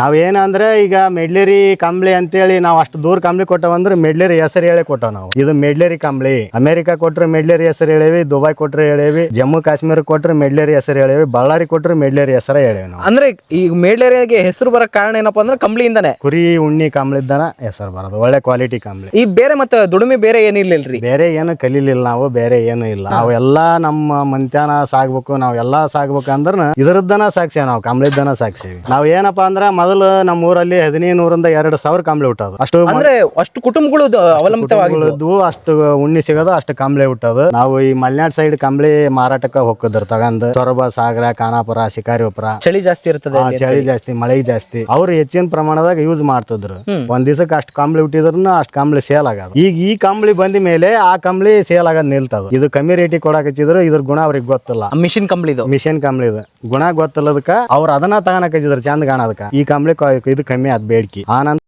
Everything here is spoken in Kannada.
ನಾವೇನಂದ್ರೆ ಈಗ ಮೆಡ್ಲೇರಿ ಕಂಬ್ಳಿ ಅಂತೇಳಿ ನಾವು ಅಷ್ಟು ದೂರ ಕಂಬ್ಳಿ ಕೊಟ್ಟವಂದ್ರೆ ಮೆಡ್ಲೇರಿ ಹೆಸರು ಹೇಳಿ ಕೊಟ್ಟವ್ ನಾವು. ಇದು ಮೆಡ್ಲೇರಿ ಕಂಬ್ಳಿ. ಅಮೆರಿಕ ಕೊಟ್ರೆ ಮೆಡ್ಲೇರಿ ಹೆಸರು ಹೇಳೇವಿ ದುಬೈ ಕೊಟ್ರೆ ಹೇಳೇವಿ ಜಮ್ಮು ಕಾಶ್ಮೀರ ಕೊಟ್ರೆ ಮೆಡ್ಲೇರಿ ಹೆಸರು ಹೇಳೇವಿ ಬಳ್ಳಾರಿ ಕೊಟ್ರೆ ಮೆಡ್ಲೇರಿ ಹೆಸರ ಹೇಳೇವಿ ನಾವು. ಅಂದ್ರೆ ಈ ಮೆಡ್ಲೇರಿಗೆ ಹೆಸರು ಬರೋ ಕಾರಣ ಏನಪ್ಪಾ ಅಂದ್ರೆ ಕಂಬ್ಳಿಯಿಂದನೇ. ಕುರಿ ಉಣ್ಣಿ ಕಂಬ್ಳಿದ್ದಾನ ಹೆಸರು ಬರೋದು ಒಳ್ಳೆ ಕ್ವಾಲಿಟಿ ಕಂಬ್ಳಿ. ಈ ಬೇರೆ ಮತ್ತೆ ದುಡಿಮೆ ಬೇರೆ ಏನಿರ್ಲಿಲ್ರಿ ಬೇರೆ ಏನು ಕಲೀಲಿಲ್ಲ ನಾವು ಬೇರೆ ಏನು ಇಲ್ಲ. ನಾವೆಲ್ಲ ನಮ್ಮ ಮಂತ್ಯಾನ ಸಾಗ್ಬೇಕು ನಾವ್ ಎಲ್ಲಾ ಸಾಗ್ಬೇಕು ಅಂದ್ರ ಇದ್ರದ್ದನ ಸಾಕ್ಷಿ ನಾವು ಕಂಬ್ಳಿದ್ದನ ಸಾಕ್ಷಿ ನಾವ್ ಏನಪ್ಪಾ ಅಂದ್ರ ಮೊದಲು ನಮ್ಮ ಊರಲ್ಲಿ ಹದಿನೈದು ನೂರಿಂದ ಎರಡು ಸಾವಿರ ಕಂಬ್ಳಿ ಹುಟ್ಟೋದು. ಅಷ್ಟು ಅಂದ್ರೆ ಅಷ್ಟು ಕುಟುಂಬಗಳು ಅವಲಂಬಿತವಾಗಿದ್ದು ಕುಟುಂಬಗಳಿದ್ವು, ಅಷ್ಟು ಉಣ್ಣಿ ಸಿಗೋದು ಅಷ್ಟು ಕಂಬ್ಳಿ ಹುಟ್ಟೋದು. ನಾವು ಈ ಮಲೆನಾಡ್ ಸೈಡ್ ಕಂಬ್ಳಿ ಮಾರಾಟಕ್ಕೆ ಹೋಗಿದ್ರು ತಗೊಂಡು ಸೊರಬ ಸಾಗರ ಖಾನಾಪುರ ಶಿಕಾರಿಪುರ. ಚಳಿ ಜಾಸ್ತಿ ಇರ್ತದೆ ಅಲ್ಲಿ. ಚಳಿ ಜಾಸ್ತಿ ಮಳೆ ಜಾಸ್ತಿ. ಅವ್ರು ಹೆಚ್ಚಿನ ಪ್ರಮಾಣದಾಗ ಯೂಸ್ ಮಾಡ್ತಿದ್ರು. ಹ್ಮ್. ಒಂದ್ ದಿವಸಕ್ಕೆ ಅಷ್ಟು ಕಾಂಬ್ಳಿ ಹುಟ್ಟಿದ್ರು ಅಷ್ಟು ಕಂಬಳಿ ಸೇಲ್ ಆಗೋದು. ಈಗ ಈ ಕಾಂಬ್ಳಿ ಬಂದ ಮೇಲೆ ಆ ಕಂಬಳಿ ಸೇಲ್ ಆಗೋದ್ ನಿಲ್ತದ. ಇದು ಕಮ್ಮಿ ರೇಟಿಗೆ ಕೊಡಕ್ ಹಚ್ಚಿದ್ರು ಇದ್ರ ಗುಣ ಅವ್ರಿಗೆ ಗೊತ್ತಿಲ್ಲ. ಆ ಮಿಷಿನ್ ಕಂಬಳಿದು. ಮಿಷನ್ ಕಂಬಳಿ ಇದು ಗುಣ ಗೊತ್ತಿಲ್ಲದಕ್ಕ ಅವ್ರ ಅದನ್ನ ತಗೊಳಕ್ ಹಚ್ಚಿದ್ರು ಚಂದ ಕಾಣೋದಕ್ಕ. ಈ ಕಂಬಳಿ ಕ- ಇದು ಕಮ್ಮಿ ಆದ ಬೇಡಿಕೆ. ಆನಂತರ